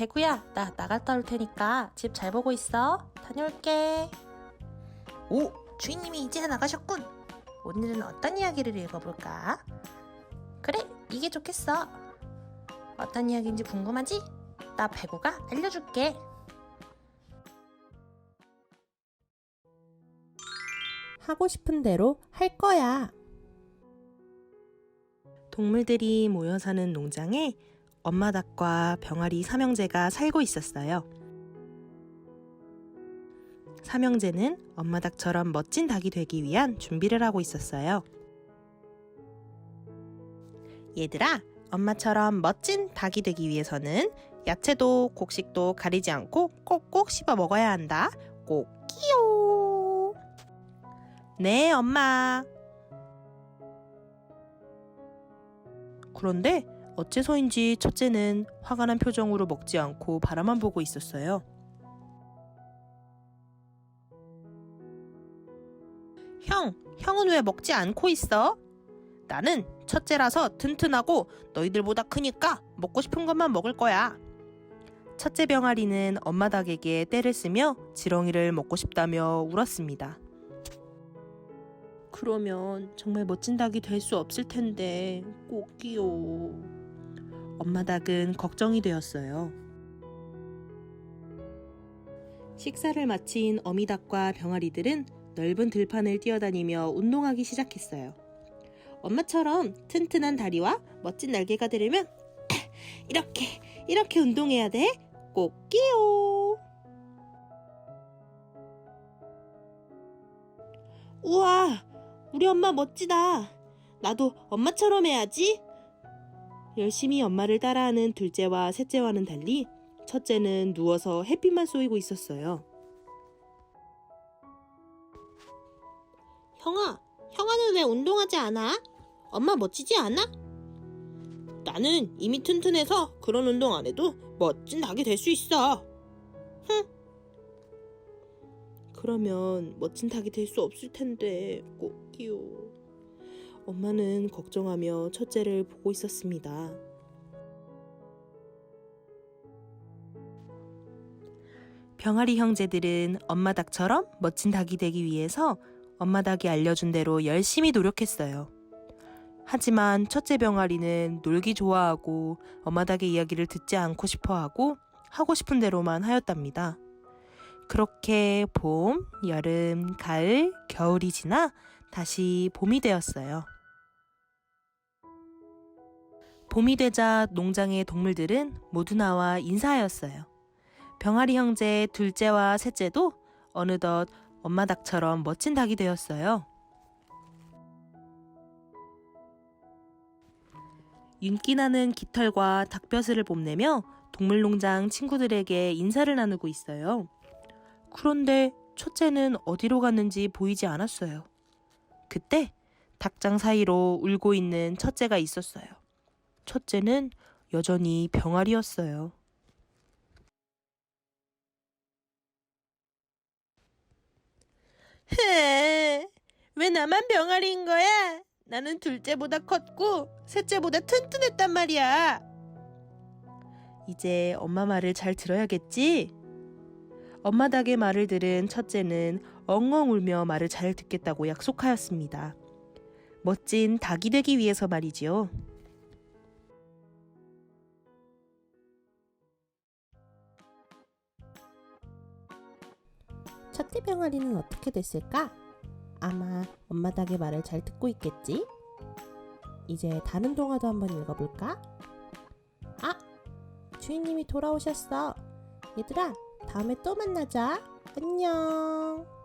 배구야, 나 나갔다 올 테니까 집 잘 보고 있어. 다녀올게. 오, 주인님이 이제 나가셨군. 오늘은 어떤 이야기를 읽어볼까? 그래, 이게 좋겠어. 어떤 이야기인지 궁금하지? 나 배구가 알려줄게. 하고 싶은 대로 할 거야. 동물들이 모여 사는 농장에 엄마 닭과 병아리 삼형제가 살고 있었어요. 삼형제는 엄마 닭처럼 멋진 닭이 되기 위한 준비를 하고 있었어요. 얘들아, 엄마처럼 멋진 닭이 되기 위해서는 야채도 곡식도 가리지 않고 꼭꼭 씹어 먹어야 한다. 꼭 끼요. 네, 엄마. 그런데 어째서인지 첫째는 화가 난 표정으로 먹지 않고 바라만 보고 있었어요. 형, 형은 왜 먹지 않고 있어? 나는 첫째라서 튼튼하고 너희들보다 크니까 먹고 싶은 것만 먹을 거야. 첫째 병아리는 엄마 닭에게 떼를 쓰며 지렁이를 먹고 싶다며 울었습니다. 그러면 정말 멋진 닭이 될 수 없을 텐데 꼭이요. 엄마 닭은 걱정이 되었어요. 식사를 마친 어미 닭과 병아리들은 넓은 들판을 뛰어다니며 운동하기 시작했어요. 엄마처럼 튼튼한 다리와 멋진 날개가 되려면 이렇게 이렇게 운동해야 돼. 꼭이요. 우와, 우리 엄마 멋지다. 나도 엄마처럼 해야지. 열심히 엄마를 따라하는 둘째와 셋째와는 달리 첫째는 누워서 햇빛만 쏘이고 있었어요. 형아, 형아는 왜 운동하지 않아? 엄마 멋지지 않아? 나는 이미 튼튼해서 그런 운동 안 해도 멋진 닭이 될 수 있어. 흥. 그러면 멋진 닭이 될 수 없을 텐데 꼭이요. 엄마는 걱정하며 첫째를 보고 있었습니다. 병아리 형제들은 엄마 닭처럼 멋진 닭이 되기 위해서 엄마 닭이 알려준 대로 열심히 노력했어요. 하지만 첫째 병아리는 놀기 좋아하고 엄마 닭의 이야기를 듣지 않고 싶어 하고 하고 싶은 대로만 하였답니다. 그렇게 봄, 여름, 가을, 겨울이 지나 다시 봄이 되었어요. 봄이 되자 농장의 동물들은 모두 나와 인사하였어요. 병아리 형제 둘째와 셋째도 어느덧 엄마 닭처럼 멋진 닭이 되었어요. 윤기 나는 깃털과 닭벼슬을 뽐내며 동물농장 친구들에게 인사를 나누고 있어요. 그런데 첫째는 어디로 갔는지 보이지 않았어요. 그때 닭장 사이로 울고 있는 첫째가 있었어요. 첫째는 여전히 병아리였어요. 헤, 왜 나만 병아리인 거야? 나는 둘째보다 컸고 셋째보다 튼튼했단 말이야. 이제 엄마 말을 잘 들어야겠지? 엄마 닭의 말을 들은 첫째는 엉엉 울며 말을 잘 듣겠다고 약속하였습니다. 멋진 닭이 되기 위해서 말이지요. 첫째 병아리는 어떻게 됐을까? 아마 엄마 닭의 말을 잘 듣고 있겠지? 이제 다른 동화도 한번 읽어볼까? 아! 주인님이 돌아오셨어. 얘들아, 다음에 또 만나자. 안녕.